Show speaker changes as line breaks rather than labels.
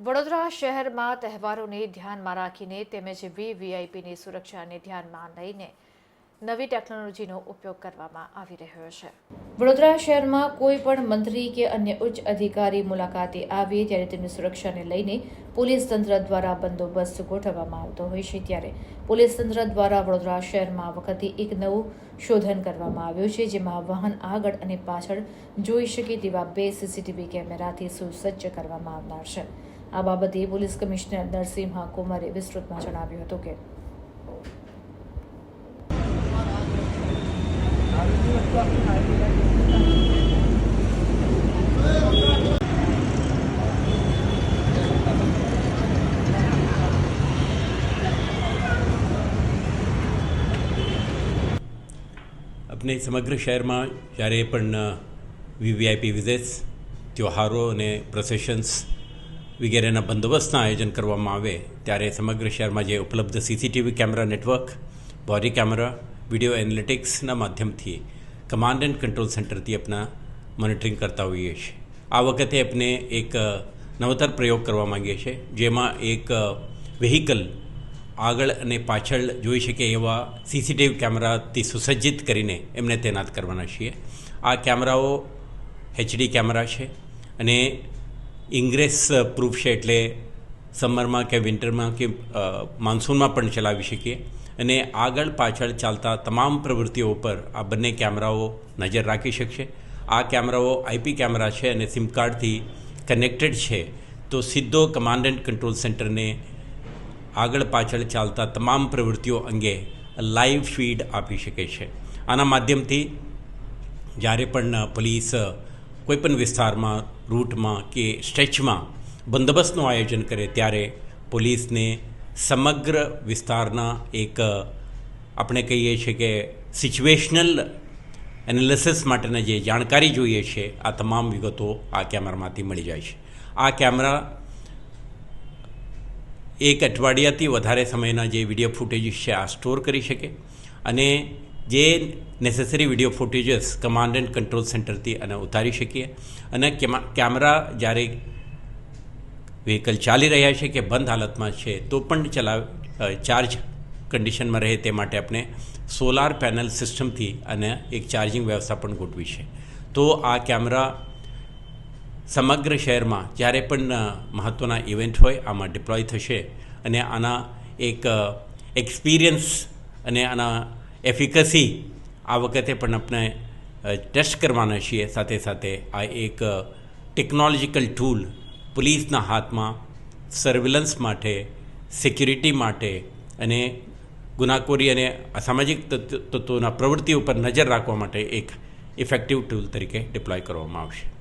વડોદરા શહેરમાં તહેવારોને ધ્યાનમાં રાખીને તેમજ વીવીઆઈપીની સુરક્ષાને ધ્યાનમાં લઈને નવી ટેકનોલોજીનો ઉપયોગ કરવામાં આવી રહ્યો છે. વડોદરા શહેરમાં કોઈ પણ મંત્રી કે અન્ય ઉચ્ચ અધિકારી મુલાકાતે આવે ત્યારે તેમની સુરક્ષાને લઈને પોલીસ તંત્ર દ્વારા બંદોબસ્ત ગોઠવવામાં આવતો હોય છે. ત્યારે પોલીસ તંત્ર દ્વારા વડોદરા શહેરમાં આ વખતે એક નવું શોધન કરવામાં આવ્યું છે, જેમાં વાહન આગળ અને પાછળ જોઈ શકે તેવા બે સીસીટીવી કેમેરાથી સુસજ્જ કરવામાં આવનાર છે. આ બાબતે પોલીસ કમિશનર નરસિંહા કુમારે વિસ્તૃતમાં જણાવ્યું હતું કે
આપણે સમગ્ર શહેરમાં જ્યારે પણ વીવીઆઈપી વિઝિટ્સ, ત્યોહારો અને પ્રોસેશન્સ વગેરેના બંદોબસ્તના આયોજન કરવામાં આવે ત્યારે સમગ્ર શહેરમાં જે ઉપલબ્ધ CCTV camera network, body camera, video એનાલિટિક્સના માધ્યમથી કમાન્ડ એન્ડ કંટ્રોલ સેન્ટરથી આપના મોનિટરિંગ કરતા હોઈએ છીએ. આ વખતે આપણે એક નવતર પ્રયોગ કરવા માંગીએ છીએ, જેમાં એક વેહિકલ આગળ અને પાછળ જોઈ શકે એવા સીસીટીવી કેમેરાથી સુસજ્જિત કરીને એમને તૈનાત કરવાના છીએ. આ કેમેરાઓ એચડી કેમેરા છે અને ઇંગ્રેસ પ્રૂફ છે એટલે સમરમાં કે વિન્ટરમાં કે માન્સૂનમાં પણ ચલાવી શકીએ. અને આગળ પાછળ ચાલતા તમામ પ્રવૃત્તિઓ પર આ બંને કેમેરાઓ નજર રાખી શકશે. આ કેમેરાઓ આઈપી કેમેરા છે અને સિમ કાર્ડથી કનેક્ટેડ છે. તો સીધો કમાન્ડ એન્ડ કંટ્રોલ સેન્ટરને આગળ પાછળ ચાલતા તમામ પ્રવૃત્તિઓ અંગે લાઈવ ફીડ આપી શકે છે. આના માધ્યમથી જ્યારે પણ પોલીસ કોઈપણ વિસ્તારમાં, રૂટમાં કે સ્ટ્રેચમાં બંદોબસ્તનું આયોજન કરે ત્યારે પોલીસને સમગ્ર વિસ્તારના એક, આપણે કહીએ છીએ કે સિચ્યુએશનલ એનાલિસિસ માટેના જે જાણકારી જોઈએ છે, આ તમામ વિગતો આ કેમેરામાંથી મળી જાય છે. આ કેમેરા એક અઠવાડિયાથી વધારે સમયના જે વીડિયો ફૂટેજીસ છે, આ સ્ટોર કરી શકે અને જે necessary video footages command and control સેન્ટરથી અને ઉતારી શકીએ. અને કેમા- કેમેરા જ્યારે વ્હીકલ ચાલી રહ્યા છે કે બંધ હાલતમાં છે, તો પણ ચલાવ ચાર્જ કન્ડિશનમાં રહે તે માટે આપણે સોલાર પેનલ સિસ્ટમથી અને એક ચાર્જિંગ વ્યવસ્થા પણ ગોઠવી છે. તો આ કેમેરા સમગ્ર શહેરમાં જ્યારે પણ મહત્ત્વના ઇવેન્ટ હોય, આમાં ડિપ્લોય થશે અને આના એક એક્સપિરિયન્સ અને આના એફિકસી આ વખતે પણ આપણે ટેસ્ટ કરવાના છીએ. સાથે સાથે આ એક ટેકનોલોજીકલ ટૂલ પોલીસના હાથમાં સર્વેલન્સ માટે સિક્યુરિટી માટે અને ગુનાખોરી અને અસામાજિક તત્વ- તત્વોના પ્રવૃત્તિઓ ઉપર નજર રાખવા માટે એક ઇફેક્ટિવ ટૂલ તરીકે ડિપ્લોય કરવામાં આવશે.